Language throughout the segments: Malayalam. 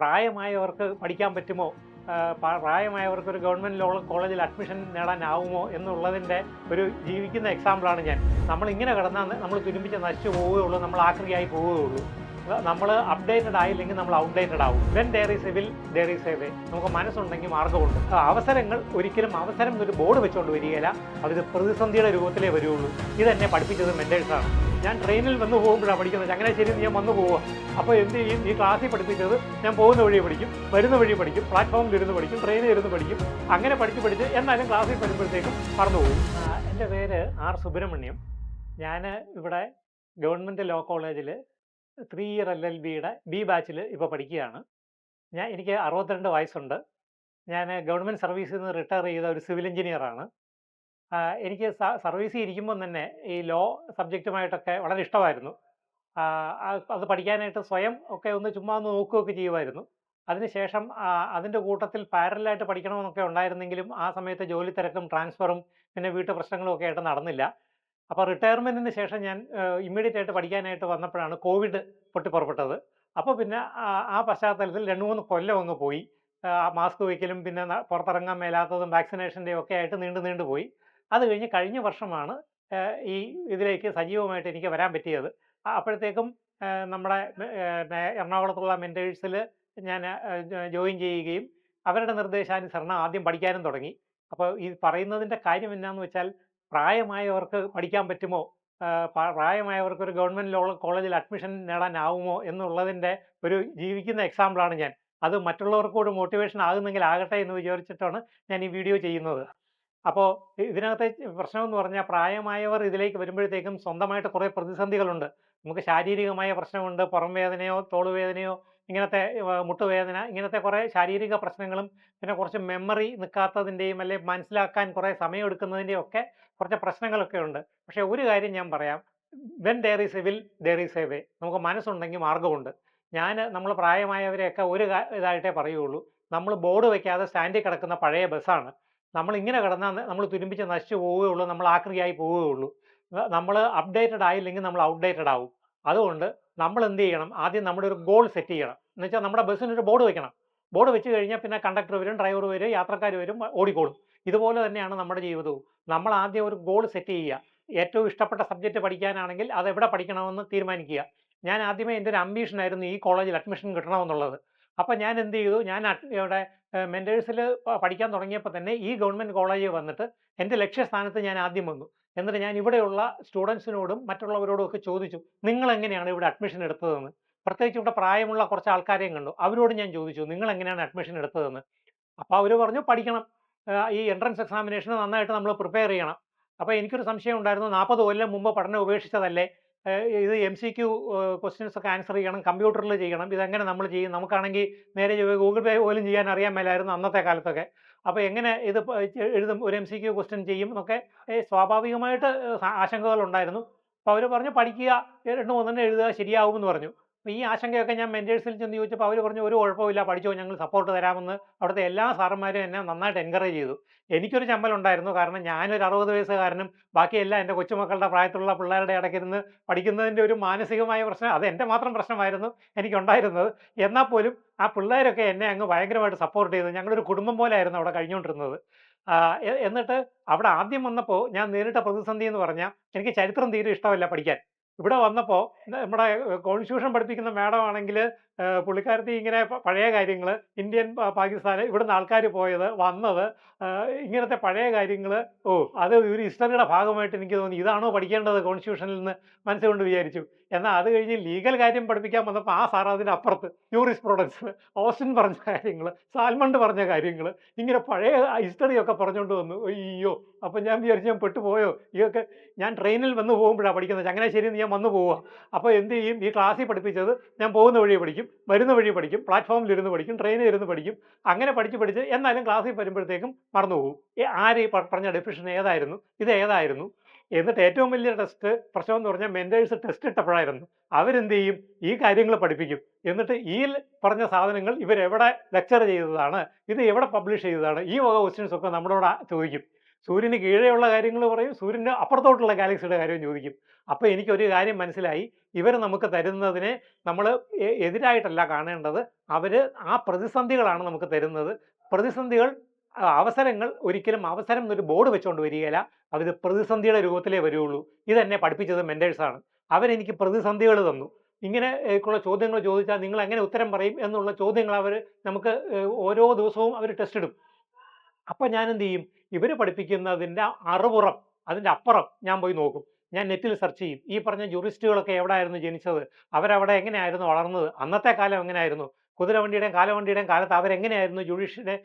പ്രായമായവർക്ക് പഠിക്കാൻ പറ്റുമോ? പ്രായമായവർക്ക് ഒരു ഗവൺമെന്റ് കോളേജിൽ അഡ്മിഷൻ നേടാനാവുമോ എന്നുള്ളതിന്റെ ഒരു ജീവിക്കുന്ന എക്സാമ്പിളാണ് ഞാൻ. നമ്മൾ ഇങ്ങനെ കിടന്നാൽ നമ്മൾ തുരുമ്പിച്ച് നശിച്ചു പോവുകയുള്ളൂ നമ്മൾ ആക്രിയായി പോവുകയുള്ളൂ. നമ്മൾ അപ്ഡേറ്റഡ് ആയില്ലെങ്കിൽ നമ്മൾ ഔട്ട്ഡേറ്റഡ് ആവും. When there is a will there is a way നമുക്ക് മനസ്സുണ്ടെങ്കിൽ മാർഗമുണ്ട് അവസരങ്ങൾ ഒരിക്കലും അവസരം എന്നൊരു ബോർഡ് വെച്ചുകൊണ്ട് വരികയില്ല. അതൊരു പ്രതിസന്ധിയുടെ രൂപത്തിലേ വരുള്ളൂ. ഇതെന്നെ പഠിപ്പിച്ചത് മെന്റേഴ്സാണ് ഞാൻ ട്രെയിനിൽ വന്ന് പോകുമ്പോഴാണ് പഠിക്കുന്നത്. ചങ്ങനാശ്ശേരി ഞാൻ വന്ന് പോവുക അപ്പോൾ എന്ത് ചെയ്യും? ഈ ക്ലാസ്സിൽ പഠിപ്പിച്ചത് ഞാൻ പോകുന്ന വഴി പഠിക്കും. വരുന്ന വഴി പഠിക്കും. പ്ലാറ്റ്ഫോമിൽ ഇരുന്ന് പഠിക്കും. ട്രെയിനിൽ ഇരുന്ന് പഠിക്കും. അങ്ങനെ പഠിച്ച് പഠിച്ച് എന്നാലും ക്ലാസ്സിൽ പഠിക്കുമ്പോഴത്തേക്കും പറഞ്ഞു പോകും. എന്റെ പേര് ആർ സുബ്രഹ്മണ്യം. ഞാൻ ഇവിടെ ഗവൺമെന്റ് ലോ കോളേജിൽ ത്രീ ഇയർ എൽ എൽ ബിയുടെ ബി ബാച്ചിൽ ഇപ്പോൾ പഠിക്കുകയാണ്. ഞാൻ എനിക്ക് അറുപത്തിരണ്ട് വയസ്സുണ്ട്. ഞാൻ ഗവൺമെന്റ് സർവീസിൽ നിന്ന് റിട്ടയർ ചെയ്ത ഒരു സിവിൽ എഞ്ചിനീയറാണ് എനിക്ക് സർവീസിൽ ഇരിക്കുമ്പോൾ തന്നെ ഈ ലോ സബ്ജക്റ്റുമായിട്ടൊക്കെ വളരെ ഇഷ്ടമായിരുന്നു. അത് പഠിക്കാനായിട്ട് സ്വയം ഒക്കെ ഒന്ന് ചുമ്മാ ഒന്ന് നോക്കുകയൊക്കെ ചെയ്യുമായിരുന്നു. അതിനുശേഷം അതിന്റെ കൂട്ടത്തിൽ പാരലായിട്ട് പഠിക്കണമെന്നൊക്കെ ഉണ്ടായിരുന്നെങ്കിലും ആ സമയത്ത് ജോലി തിരക്കും ട്രാൻസ്ഫറും പിന്നെ വീട്ടു പ്രശ്നങ്ങളും ഒക്കെ ആയിട്ട് നടന്നില്ല. അപ്പോൾ റിട്ടയർമെന്റിന് ശേഷം ഞാൻ ഇമ്മീഡിയറ്റ് ആയിട്ട് പഠിക്കാനായിട്ട് വന്നപ്പോഴാണ് കോവിഡ് പൊട്ടിപ്പുറപ്പെട്ടത് അപ്പോൾ പിന്നെ ആ- പശ്ചാത്തലത്തിൽ രണ്ട് മൂന്ന് കൊല്ലം അങ്ങ് പോയി. മാസ്ക് വയ്ക്കലും പിന്നെ പുറത്തിറങ്ങാൻ മേലാത്തതും വാക്സിനേഷന്റെ ഒക്കെ ആയിട്ട് നീണ്ടു നീണ്ടു പോയി. അത് കഴിഞ്ഞ് കഴിഞ്ഞ വർഷമാണ് ഈ ഇതിലേക്ക് സജീവമായിട്ട് എനിക്ക് വരാൻ പറ്റിയത്. അപ്പോഴത്തേക്കും നമ്മുടെ എറണാകുളത്തുള്ള മെന്റേഴ്സിൽ ഞാൻ ജോയിൻ ചെയ്യുകയും അവരുടെ നിർദ്ദേശാനുസരണം ആദ്യം പഠിക്കാനും തുടങ്ങി. അപ്പോൾ ഈ പറയുന്നതിന്റെ കാര്യം എന്നാന്ന് വെച്ചാൽ പ്രായമായവർക്ക് പഠിക്കാൻ പറ്റുമോ? പ്രായമായവർക്ക് ഒരു ഗവൺമെന്റ് കോളേജിൽ അഡ്മിഷൻ നേടാനാവുമോ എന്നുള്ളതിന്റെ ഒരു ജീവിക്കുന്ന എക്സാമ്പിളാണ് ഞാൻ. അത് മറ്റുള്ളവർക്ക് കൂടി മോട്ടിവേഷൻ ആകുന്നെങ്കിൽ ആകട്ടെ എന്ന് വിചാരിച്ചിട്ടാണ് ഞാൻ ഈ വീഡിയോ ചെയ്യുന്നത്. അപ്പോൾ ഇതിനകത്തെ പ്രശ്നമെന്ന് പറഞ്ഞാൽ പ്രായമായവർ ഇതിലേക്ക് വരുമ്പോഴത്തേക്കും സ്വന്തമായിട്ട് കുറേ പ്രതിസന്ധികളുണ്ട്. നമുക്ക് ശാരീരികമായ പ്രശ്നമുണ്ട്. പുറം വേദനയോ തോളുവേദനയോ ഇങ്ങനത്തെ മുട്ടുവേദന ഇങ്ങനത്തെ കുറേ ശാരീരിക പ്രശ്നങ്ങളും പിന്നെ കുറച്ച് മെമ്മറി നിൽക്കാത്തതിന്റെയും അല്ലെങ്കിൽ മനസ്സിലാക്കാൻ കുറേ സമയം എടുക്കുന്നതിന്റെയും ഒക്കെ കുറച്ച് പ്രശ്നങ്ങളൊക്കെ ഉണ്ട്. പക്ഷേ ഒരു കാര്യം ഞാൻ പറയാം. When there is a will there is a way നമുക്ക് മനസ്സുണ്ടെങ്കിൽ മാർഗമുണ്ട് ഞാൻ നമ്മൾ പ്രായമായവരെയൊക്കെ ഒരു ഇതായിട്ടേ പറയുള്ളൂ. നമ്മൾ ബോർഡ് വയ്ക്കാതെ സ്റ്റാൻഡിൽ കിടക്കുന്ന പഴയ ബസ്സാണ്. നമ്മൾ ഇങ്ങനെ കിടന്നാൽ നമ്മൾ തുരുമ്പിച്ച് നശിച്ചു പോവുകയുള്ളൂ നമ്മൾ ആക്രിയായി പോവുകയുള്ളൂ. നമ്മൾ അപ്ഡേറ്റഡ് ആയില്ലെങ്കിൽ നമ്മൾ ഔട്ട്ഡേറ്റഡ് ആവും. അതുകൊണ്ട് നമ്മൾ എന്ത് ചെയ്യണം? ആദ്യം നമ്മുടെ ഒരു ഗോൾ സെറ്റ് ചെയ്യണം. എന്ന് വെച്ചാൽ നമ്മുടെ ബസ്സിന് ഒരു ബോർഡ് വെക്കണം. ബോർഡ് വെച്ച് കഴിഞ്ഞാൽ പിന്നെ കണ്ടക്ടർ വരും ഡ്രൈവർ വരും യാത്രക്കാർ വരും ഓടിക്കോളും. ഇതുപോലെ തന്നെയാണ് നമ്മുടെ ജീവിതവും. നമ്മൾ ആദ്യം ഒരു ഗോൾ സെറ്റ് ചെയ്യുക. ഏറ്റവും ഇഷ്ടപ്പെട്ട സബ്ജക്റ്റ് പഠിക്കാനാണെങ്കിൽ അത് എവിടെ പഠിക്കണമെന്ന് തീരുമാനിക്കുക. ഞാൻ ആദ്യമേ എന്റെ ഒരു ആയിരുന്നു ഈ കോളേജിൽ അഡ്മിഷൻ കിട്ടണമെന്നുള്ളത്. അപ്പോൾ ഞാൻ എന്ത് ചെയ്തു? ഞാൻ ഇവിടെ മെന്റേഴ്സിൽ പഠിക്കാൻ തുടങ്ങിയപ്പോൾ തന്നെ ഈ ഗവൺമെന്റ് കോളേജിൽ വന്നിട്ട് എന്റെ ലക്ഷ്യസ്ഥാനത്ത് ഞാൻ ആദ്യം വന്നു. എന്നിട്ട് ഞാൻ ഇവിടെയുള്ള സ്റ്റുഡൻസിനോടും മറ്റുള്ളവരോടും ഒക്കെ ചോദിച്ചു നിങ്ങൾ എങ്ങനെയാണ് ഇവിടെ അഡ്മിഷൻ എടുത്തതെന്ന്? പ്രത്യേകിച്ച് ഇവിടെ പ്രായമുള്ള കുറച്ച് ആൾക്കാരെയും കണ്ടു. അവരോട് ഞാൻ ചോദിച്ചു നിങ്ങൾ എങ്ങനെയാണ് അഡ്മിഷൻ എടുത്തതെന്ന്? അപ്പോൾ അവർ പറഞ്ഞു പഠിക്കണം. ഈ എൻട്രൻസ് എക്സാമിനേഷന് നന്നായിട്ട് നമ്മൾ പ്രിപ്പയർ ചെയ്യണം. അപ്പോൾ എനിക്കൊരു സംശയം ഉണ്ടായിരുന്നു നാൽപ്പത് കൊല്ലം മുമ്പ് പഠനം ഉപേക്ഷിച്ചതല്ലേ? ഇത് എം സി ക്യു ക്വസ്റ്റ്യൻസ് ഒക്കെ ആൻസർ ചെയ്യണം കമ്പ്യൂട്ടറിൽ ചെയ്യണം. ഇതെങ്ങനെ നമ്മൾ ചെയ്യും? നമുക്കാണെങ്കിൽ നേരെ ഗൂഗിൾ പേ പോലും ചെയ്യാൻ അറിയാൻ മേലായിരുന്നു അന്നത്തെ കാലത്തൊക്കെ. അപ്പോൾ എങ്ങനെ ഇത് എഴുതും? ഒരു എം സി ക്യു ക്വസ്റ്റ്യൻ ചെയ്യും എന്നൊക്കെ സ്വാഭാവികമായിട്ട് ആശങ്കകളുണ്ടായിരുന്നു. അപ്പോൾ അവർ പറഞ്ഞു പഠിക്കുക. രണ്ട് മൂന്നെണ്ണം എഴുതുക ശരിയാവുമെന്ന് പറഞ്ഞു. അപ്പോൾ ഈ ആശങ്കയൊക്കെ ഞാൻ മെന്റേഴ്സിൽ ചെന്ന് ചോദിച്ചപ്പോൾ അവർ പറഞ്ഞു ഒരു കുഴപ്പമില്ല പഠിച്ചോ ഞങ്ങൾ സപ്പോർട്ട് തരാമെന്ന്. അവിടുത്തെ എല്ലാ സാറന്മാരും എന്നെ നന്നായിട്ട് എൻകറേജ് ചെയ്തു. എനിക്കൊരു ചമ്മലുണ്ടായിരുന്നു കാരണം ഞാനൊരു അറുപത് വയസ്സുകാരനും ബാക്കിയെല്ലാം എന്റെ കൊച്ചുമക്കളുടെ പ്രായത്തിലുള്ള പിള്ളേരുടെ ഇടയ്ക്കിരുന്ന് പഠിക്കുന്നതിന്റെ ഒരു മാനസികമായ പ്രശ്നം അത് എന്റെ മാത്രം പ്രശ്നമായിരുന്നു എനിക്കുണ്ടായിരുന്നത്. എന്നാൽ പോലും ആ പിള്ളേരൊക്കെ എന്നെ അങ്ങ് ഭയങ്കരമായിട്ട് സപ്പോർട്ട് ചെയ്തു. ഞങ്ങളൊരു കുടുംബം പോലെയായിരുന്നു അവിടെ കഴിഞ്ഞുകൊണ്ടിരുന്നത്. എന്നിട്ട് അവിടെ ആദ്യം വന്നപ്പോൾ ഞാൻ നേരിട്ട പ്രതിസന്ധി എന്ന് പറഞ്ഞാൽ എനിക്ക് ചരിത്രം തീരെ ഇഷ്ടമല്ല പഠിക്കാൻ. ഇവിടെ വന്നപ്പോൾ നമ്മുടെ കോൺസ്റ്റിറ്റ്യൂഷൻ പഠിപ്പിക്കുന്ന മാഡം ആണെങ്കിൽ പുള്ളിക്കാരത്തി ഇങ്ങനെ പഴയ കാര്യങ്ങൾ ഇന്ത്യൻ പാകിസ്ഥാന് ഇവിടുന്ന് ആൾക്കാർ പോയത് വന്നത് ഇങ്ങനത്തെ പഴയ കാര്യങ്ങൾ ഓ അത് ഒരു ഹിസ്റ്ററിയുടെ ഭാഗമായിട്ട് എനിക്ക് തോന്നി. ഇതാണോ പഠിക്കേണ്ടത് കോൺസ്റ്റിറ്റ്യൂഷനിൽ നിന്ന്? മനസ്സുകൊണ്ട് വിചാരിച്ചു. എന്നാൽ അത് കഴിഞ്ഞ് ലീഗൽ കാര്യം പഠിപ്പിക്കാൻ വന്നപ്പോൾ ആ സാർ അപ്പുറത്ത് യൂറിസ് പ്രൊഡക്ട്സ് ഓസ്റ്റിൻ പറഞ്ഞ കാര്യങ്ങൾ സാൽമണ്ട് പറഞ്ഞ കാര്യങ്ങൾ ഇങ്ങനെ പഴയ ഹിസ്റ്ററിയൊക്കെ പറഞ്ഞുകൊണ്ട് വന്നു. അയ്യോ അപ്പം ഞാൻ വിചാരിച്ചു ഞാൻ പെട്ടുപോയോ? ഇതൊക്കെ ഞാൻ ട്രെയിനിൽ വന്ന് പോകുമ്പോഴാണ് പഠിക്കുന്നത്. ചങ്ങനാശ്ശേരിയിൽ നിന്ന് ഞാൻ വന്ന് പോവുക. അപ്പോൾ എന്ത് ചെയ്യും? ഈ ക്ലാസ്സിൽ പഠിപ്പിച്ചത് ഞാൻ പോകുന്ന വഴിയെ പഠിക്കും. വരുന്ന വഴി പഠിക്കും പ്ലാറ്റ്ഫോമിൽ ഇരുന്ന് പഠിക്കും ട്രെയിനിൽ ഇരുന്ന് പഠിക്കും അങ്ങനെ പഠിച്ച് പഠിച്ച് എന്നാലും ക്ലാസ്സിൽ വരുമ്പോഴത്തേക്കും മറന്നു പോകും. ഏ, ആര് ഈ പറഞ്ഞ ഡെഫിഷൻ ഏതായിരുന്നു ഇത് ഏതായിരുന്നു? എന്നിട്ട് ഏറ്റവും വലിയ ടെസ്റ്റ് പ്രശ്നം എന്ന് പറഞ്ഞാൽ മെന്റേഴ്സ് ടെസ്റ്റ് ഇട്ടപ്പോഴായിരുന്നു. അവരെന്ത് ചെയ്യും? ഈ കാര്യങ്ങൾ പഠിപ്പിക്കും. എന്നിട്ട് ഈ പറഞ്ഞ സാധനങ്ങൾ ഇവരെവിടെ ലെക്ചർ ചെയ്തതാണ് ഇത് എവിടെ പബ്ലിഷ് ചെയ്തതാണ് ഈ വക ക്വസ്റ്റ്യൻസ് ഒക്കെ നമ്മളോട് ചോദിക്കും. സൂര്യന് കീഴെയുള്ള കാര്യങ്ങൾ പറയും സൂര്യന്റെ അപ്പുറത്തോട്ടുള്ള ഗാലക്സിയുടെ കാര്യം ചോദിക്കും. അപ്പോൾ എനിക്കൊരു കാര്യം മനസ്സിലായി. ഇവർ നമുക്ക് തരുന്നതിനെ നമ്മൾ എതിരായിട്ടല്ല കാണേണ്ടത്. അവർ ആ പ്രതിസന്ധികളാണ് നമുക്ക് തരുന്നത്. പ്രതിസന്ധികൾ അവസരങ്ങൾ ഒരിക്കലും അവസരം എന്നൊരു ബോർഡ് വെച്ചുകൊണ്ട് വരികയില്ല. അവർ പ്രതിസന്ധിയുടെ രൂപത്തിലേ വരുള്ളൂ. ഇതെന്നെ പഠിപ്പിച്ചത് മെന്റേഴ്സാണ് അവരെനിക്ക് പ്രതിസന്ധികൾ തന്നു. ഇങ്ങനെ ചോദ്യങ്ങൾ ചോദിച്ചാൽ നിങ്ങൾ എങ്ങനെ ഉത്തരം പറയും എന്നുള്ള ചോദ്യങ്ങൾ അവർ നമുക്ക് ഓരോ ദിവസവും അവർ ടെസ്റ്റ് ഇടും. അപ്പം ഞാൻ എന്ത് ചെയ്യും? ഇവർ പഠിപ്പിക്കുന്നതിന്റെ അറുപുറം അതിന്റെ അപ്പുറം ഞാൻ പോയി നോക്കും. ഞാൻ നെറ്റിൽ സെർച്ച് ചെയ്യും. ഈ പറഞ്ഞ ജുറിസ്റ്റുകളൊക്കെ എവിടെയായിരുന്നു ജനിച്ചത്? അവരവിടെ എങ്ങനെയായിരുന്നു വളർന്നത്? അന്നത്തെ കാലം എങ്ങനെയായിരുന്നു? കുതിരവണ്ടിയുടെയും കാലവണ്ടിയുടെയും കാലത്ത് അവരെങ്ങനെയായിരുന്നു ജുഡീഷ്യനെ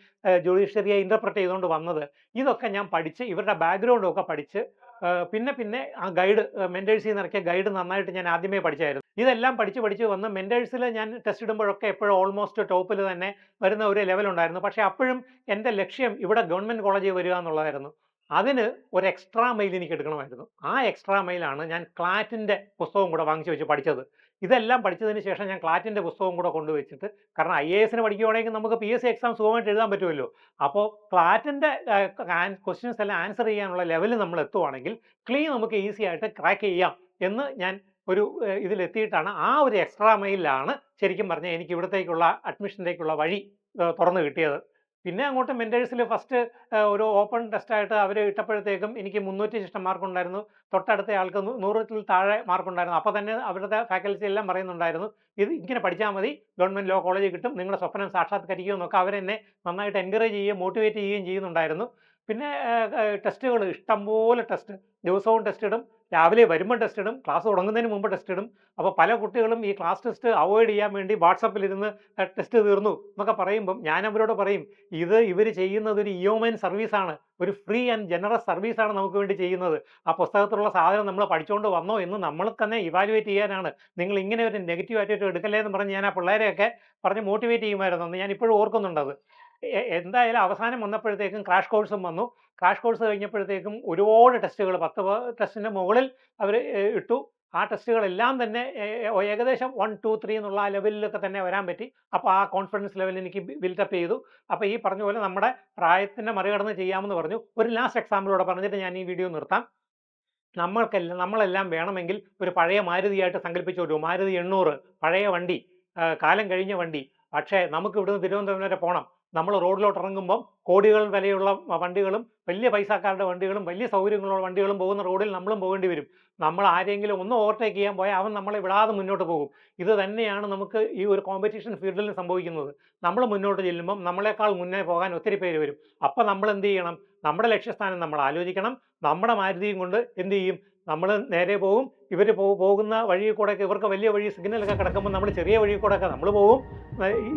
ജുഡീഷ്യറിയെ ഇന്റർപ്രറ്റ് ചെയ്തുകൊണ്ട് വന്നത്? ഇതൊക്കെ ഞാൻ പഠിച്ച് ഇവരുടെ ബാക്ക്ഗ്രൗണ്ടും ഒക്കെ പഠിച്ച് പിന്നെ പിന്നെ ആ ഗൈഡ് മെന്റേഴ്സിൽ നിന്ന് ഇറക്കിയ ഗൈഡ് നന്നായിട്ട് ഞാൻ ആദ്യമേ പഠിച്ചായിരുന്നു. ഇതെല്ലാം പഠിച്ച് പഠിച്ച് വന്ന് മെന്റേഴ്സിൽ ഞാൻ ടെസ്റ്റ് ഇടുമ്പോഴൊക്കെ എപ്പോഴും ഓൾമോസ്റ്റ് ടോപ്പിൽ തന്നെ വരുന്ന ഒരു ലെവലുണ്ടായിരുന്നു പക്ഷേ അപ്പോഴും എന്റെ ലക്ഷ്യം ഇവിടെ ഗവൺമെന്റ് കോളേജിൽ വരിക എന്നുള്ളതായിരുന്നു. അതിന് ഒരു എക്സ്ട്രാ മൈൽ എനിക്ക് എടുക്കണമായിരുന്നു. ആ എക്സ്ട്രാ മൈലാണ് ഞാൻ ക്ലാറ്റിന്റെ പുസ്തകം കൂടെ വാങ്ങിച്ചു വെച്ച് പഠിച്ചത്. ഇതെല്ലാം പഠിച്ചതിന് ശേഷം ഞാൻ ക്ലാറ്റിന്റെ പുസ്തകം കൂടെ കൊണ്ടുവച്ചിട്ട് കാരണം ഐ എ എസിന് പഠിക്കുകയാണെങ്കിൽ നമുക്ക് പി എസ് സി എക്സാം സുഖമായിട്ട് എഴുതാൻ പറ്റുമല്ലോ. അപ്പോൾ ക്ലാറ്റിന്റെ ക്വസ്റ്റ്യൻസ് എല്ലാം ആൻസർ ചെയ്യാനുള്ള ലെവലിൽ നമ്മൾ എത്തുവാണെങ്കിൽ ക്ലീ നമുക്ക് ഈസി ആയിട്ട് ക്രാക്ക് ചെയ്യാം എന്ന് ഞാൻ ഒരു ഇതിലെത്തിയിട്ടാണ് ആ ഒരു എക്സ്ട്രാ മൈലിലാണ് ശരിക്കും പറഞ്ഞാൽ എനിക്ക് ഇവിടത്തേക്കുള്ള അഡ്മിഷനിലേക്കുള്ള വഴി തുറന്നു കിട്ടിയത്. പിന്നെ അങ്ങോട്ട് മെന്റേഴ്സിൽ ഫസ്റ്റ് ഒരു ഓപ്പൺ ടെസ്റ്റായിട്ട് അവർ ഇട്ടപ്പോഴത്തേക്കും എനിക്ക് മുന്നൂറ്റി ശിഷ്ടം മാർക്ക് ഉണ്ടായിരുന്നു തൊട്ടടുത്ത ആൾക്ക് നൂറിൽ താഴെ മാർക്ക് ഉണ്ടായിരുന്നു അപ്പോൾ തന്നെ അവരുടെ ഫാക്കൽറ്റി എല്ലാം പറയുന്നുണ്ടായിരുന്നു ഇത് ഇങ്ങനെ പഠിച്ചാൽ മതി ഗവൺമെന്റ് ലോ കോളേജ് കിട്ടും നിങ്ങളുടെ സ്വപ്നം സാക്ഷാത്കരിക്കുമെന്നൊക്കെ അവരെന്നെ നന്നായിട്ട് എൻകറേജ് ചെയ്യുകയും മോട്ടിവേറ്റ് ചെയ്യുകയും ചെയ്യുന്നുണ്ടായിരുന്നു. പിന്നെ ടെസ്റ്റുകൾ ഇഷ്ടംപോലെ ടെസ്റ്റ് ദിവസവും ടെസ്റ്റ് ഇടും. രാവിലെ വരുമ്പോൾ ടെസ്റ്റ് ഇടും ക്ലാസ് തുടങ്ങുന്നതിന് മുമ്പ് ടെസ്റ്റ് ഇടും. അപ്പോൾ പല കുട്ടികളും ഈ ക്ലാസ് ടെസ്റ്റ് അവോയ്ഡ് ചെയ്യാൻ വേണ്ടി വാട്സപ്പിൽ ഇരുന്ന് ടെസ്റ്റ് തീർന്നു എന്നൊക്കെ പറയുമ്പം ഞാൻ അവരോട് പറയും ഇത് ഇവർ ചെയ്യുന്നത് ഒരു ഇയോമൈൻ സർവീസാണ് ഒരു ഫ്രീ ആൻഡ് ജനറസ് സർവീസാണ് നമുക്ക് വേണ്ടി ചെയ്യുന്നത്. ആ പുസ്തകത്തിലുള്ള സാധനം നമ്മൾ പഠിച്ചുകൊണ്ട് വന്നോ എന്ന് നമ്മൾ തന്നെ ഇവാലുവേറ്റ് ചെയ്യാനാണ്. നിങ്ങൾ ഇങ്ങനെ ഒരു നെഗറ്റീവ് ആറ്റിറ്റ്യൂഡ് എടുക്കല്ലേ എന്ന് പറഞ്ഞ് ഞാൻ ആ പിള്ളേരെയൊക്കെ പറഞ്ഞ് മോട്ടിവേറ്റ് ചെയ്യുമായിരുന്നു. ഞാൻ ഇപ്പോഴും ഓർക്കുന്നുണ്ടത് എന്തായാലും അവസാനം വന്നപ്പോഴത്തേക്കും ക്രാഷ് കോഴ്സും വന്നു. ക്രാഷ് കോഴ്സ് കഴിഞ്ഞപ്പോഴത്തേക്കും ഒരുപാട് ടെസ്റ്റുകൾ പത്ത് ടെസ്റ്റിന്റെ മുകളിൽ അവർ ഇട്ടു. ആ ടെസ്റ്റുകളെല്ലാം തന്നെ ഏകദേശം വൺ ടു ത്രീ എന്നുള്ള ആ ലെവലിലൊക്കെ തന്നെ വരാൻ പറ്റി. അപ്പോൾ ആ കോൺഫിഡൻസ് ലെവൽ എനിക്ക് ബിൽഡപ്പ് ചെയ്തു. അപ്പോൾ ഈ പറഞ്ഞ പോലെ നമ്മുടെ പ്രായത്തിന്റെ മറികടന്ന് ചെയ്യാമെന്ന് പറഞ്ഞു. ഒരു ലാസ്റ്റ് എക്സാമ്പിളോടെ പറഞ്ഞിട്ട് ഞാൻ ഈ വീഡിയോ നിർത്താം. നമ്മൾക്കെല്ലാം നമ്മളെല്ലാം വേണമെങ്കിൽ ഒരു പഴയ മാരുതിയായിട്ട് ഒരു മാരുതി എണ്ണൂറ് പഴയ വണ്ടി കാലം കഴിഞ്ഞ വണ്ടി. പക്ഷേ നമുക്ക് ഇവിടുന്ന് തിരുവനന്തപുരം വരെ പോകണം നമ്മൾ റോഡിലോട്ട് ഇറങ്ങുമ്പം കോടികൾ വിലയുള്ള വണ്ടികളും വലിയ പൈസക്കാരുടെ വണ്ടികളും വലിയ സൗകര്യങ്ങളുള്ള വണ്ടികളും പോകുന്ന റോഡിൽ നമ്മളും പോകേണ്ടി വരും. നമ്മൾ ആരെങ്കിലും ഒന്ന് ഓവർടേക്ക് ചെയ്യാൻ പോയാൽ അവൻ നമ്മളെ വിടാതെ മുന്നോട്ട് പോകും. ഇത് തന്നെയാണ് നമുക്ക് ഈ ഒരു കോമ്പറ്റീഷൻ ഫീൽഡിൽ സംഭവിക്കുന്നത്. നമ്മൾ മുന്നോട്ട് ചെല്ലുമ്പം നമ്മളെക്കാൾ മുന്നേ പോകാൻ ഒത്തിരി പേര് വരും. അപ്പം നമ്മൾ എന്ത് ചെയ്യണം? നമ്മുടെ ലക്ഷ്യസ്ഥാനം നമ്മൾ ആലോചിക്കണം. നമ്മുടെ മാരുതിയും കൊണ്ട് എന്ത് ചെയ്യും? നമ്മൾ നേരെ പോകും ഇവർ പോകുന്ന വഴിയിൽ കൂടെയൊക്കെ ഇവർക്ക് വലിയ വഴി സിഗ്നലൊക്കെ കിടക്കുമ്പോൾ നമ്മൾ ചെറിയ വഴിയിൽ കൂടെയൊക്കെ നമ്മൾ പോകും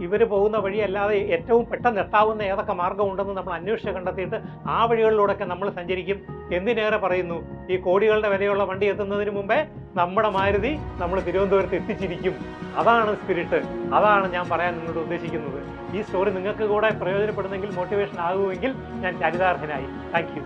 ഇവർ പോകുന്ന വഴി അല്ലാതെ ഏറ്റവും പെട്ടെന്ന് എത്താവുന്ന ഏതൊക്കെ മാർഗമുണ്ടെന്ന് നമ്മൾ അന്വേഷിച്ച് കണ്ടെത്തിയിട്ട് ആ വഴികളിലൂടെയൊക്കെ നമ്മൾ സഞ്ചരിക്കും. എന്തിനേറെ പറയുന്നു? ഈ കോടികളുടെ വിലയുള്ള വണ്ടി എത്തുന്നതിന് മുമ്പേ നമ്മുടെ മാരുതി നമ്മൾ തിരുവനന്തപുരത്ത് എത്തിച്ചിരിക്കും. അതാണ് സ്പിരിറ്റ് അതാണ് ഞാൻ പറയാൻ നിങ്ങളോട് ഉദ്ദേശിക്കുന്നത്. ഈ സ്റ്റോറി നിങ്ങൾക്ക് കൂടെ പ്രയോജനപ്പെടുന്നെങ്കിൽ മോട്ടിവേഷൻ ആകുമെങ്കിൽ ഞാൻ ചരിതാർഹനായി താങ്ക്